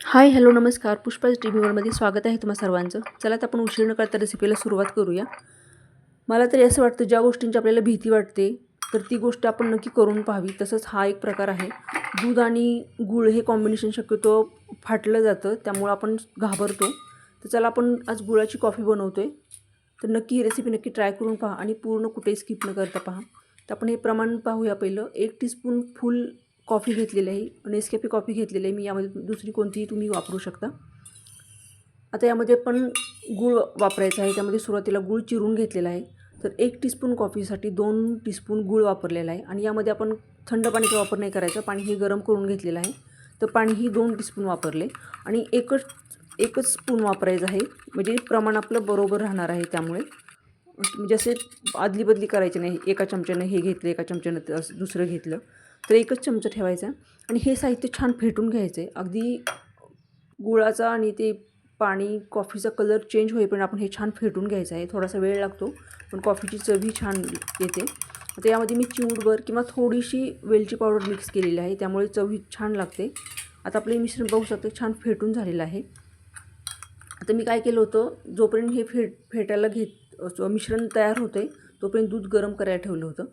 Hi hello नमस्कार. पुष्पाज T व्हीवरमध्ये स्वागत आहे तुम्हा सर्वांचं. चला तर आपण उशीर न करता रेसिपीला सुरुवात करूया. मला तरी असं वाटतं ज्या गोष्टींची आपल्याला भीती वाटते तर ती गोष्ट आपण नक्की करून पाहावी. तसंच हा एक प्रकार आहे. दूध आणि गूळ हे कॉम्बिनेशन शक्यतो फाटलं जातं त्यामुळं आपण घाबरतो. तर चला आपण आज गुळाची कॉफी बनवतो आहे तर नक्की ही रेसिपी नक्की ट्राय करून पहा आणि पूर्ण कुठेही स्किप न करता पहा. तर आपण हे प्रमाण पाहूया पहिलं. एक टीस्पून फुल कॉफी घेतलेली आहे. नेसकॅफे कॉफी घेतलेली आहे. मी यामध्ये दुसरी कोणतीही तुम्ही वापरू शकता. आता यामध्ये पण गूळ वापरायचा आहे. त्यामध्ये सुरुवातीला गूळ चिरून घेतलेला आहे. तर एक टीस्पून कॉफीसाठी दोन टीस्पून गूळ वापरलेला आहे. आणि यामध्ये आपण थंड पाण्याचा वापर नाही करायचा. पाणी हे गरम करून घेतलेलं आहे. तर पाणीही दोन टीस्पून वापरले. आणि एकच एकच स्पून वापरायचं आहे. म्हणजे प्रमाण आपलं बरोबर राहणार आहे त्यामुळे. म्हणजे असे आदली बदली करायची नाही. एका चमच्यानं हे घेतलं एका चमच्यानं दुसरं घेतलं. तर एकच चमचा ठेवायचा आणि हे साहित्य छान फेटून घ्यायचं. आहे अगदी गुळाचा आणि ते पाणी कॉफीचा कलर चेंज होईपर्यंत आपण हे छान फेटून घ्यायचं आहे. थोडासा वेळ लागतो पण कॉफीची चवही छान येते. आता यामध्ये मी चिमूटभर किंवा थोडीशी वेलची पावडर मिक्स केलेली आहे. त्यामुळे चवही छान लागते. आता आपलं हे मिश्रण बघू शकतो छान फेटून झालेलं आहे. आता मी काय केलं होतं जोपर्यंत हे फेट फेटायला घेत मिश्रण तयार होतं आहे तोपर्यंत दूध गरम करायला ठेवलं होतं.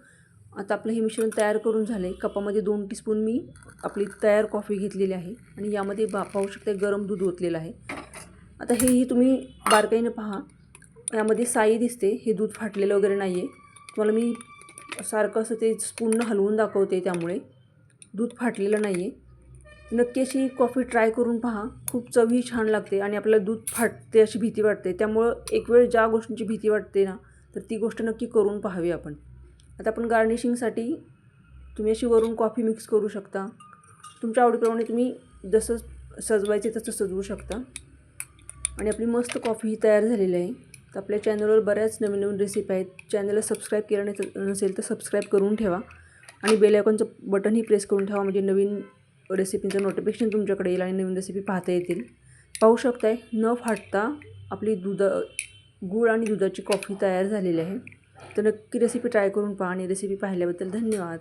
आता आपलं हे मिश्रण तयार करून झालं आहे कपामध्ये दोन टीस्पून मी आपली तयार कॉफी घेतलेली आहे आणि यामध्ये बा पाहू शकता गरम दूध ओतलेलं आहे. आता हेही तुम्ही बारकाईनं पहा. यामध्ये साई दिसते. हे दूध फाटलेलं वगैरे नाही आहे तुम्हाला मी सारखं असं ते स्पूननं हलवून दाखवते त्यामुळे. दूध फाटलेलं नाही आहे नक्की अशी कॉफी ट्राय करून पहा. खूप चवही छान लागते आणि आपल्याला दूध फाटते अशी भीती वाटते. त्यामुळं एक वेळ ज्या गोष्टींची भीती वाटते ना तर ती गोष्ट नक्की करून पाहावी आपण. आता आपण गार्निशिंगसाठी तुम्ही अशी वरून कॉफी मिक्स करू शकता. तुमच्या आवडीप्रमाणे तुम्ही जसं सजवायचे तसं सजवू शकता. आणि आपली मस्त कॉफी ही तयार झालेली आहे. तर आपल्या चॅनलवर बऱ्याच नवीन नवीन रेसिपी आहेत चॅनलला सबस्क्राईब केलं नसेल तर सबस्क्राईब करून ठेवा. आणि बेल आयकॉनचं बटनही प्रेस करून ठेवा. म्हणजे नवीन रेसिपींचं नोटिफिकेशन तुमच्याकडे येईल आणि नवीन रेसिपी पाहता येतील. पाहू शकताय न फाटता आपली दुध गूळ आणि दुधाची कॉफी तयार झालेली आहे. तर नक्की रेसिपी ट्राय करून पहा आणि रेसिपी पाहिल्याबद्दल धन्यवाद.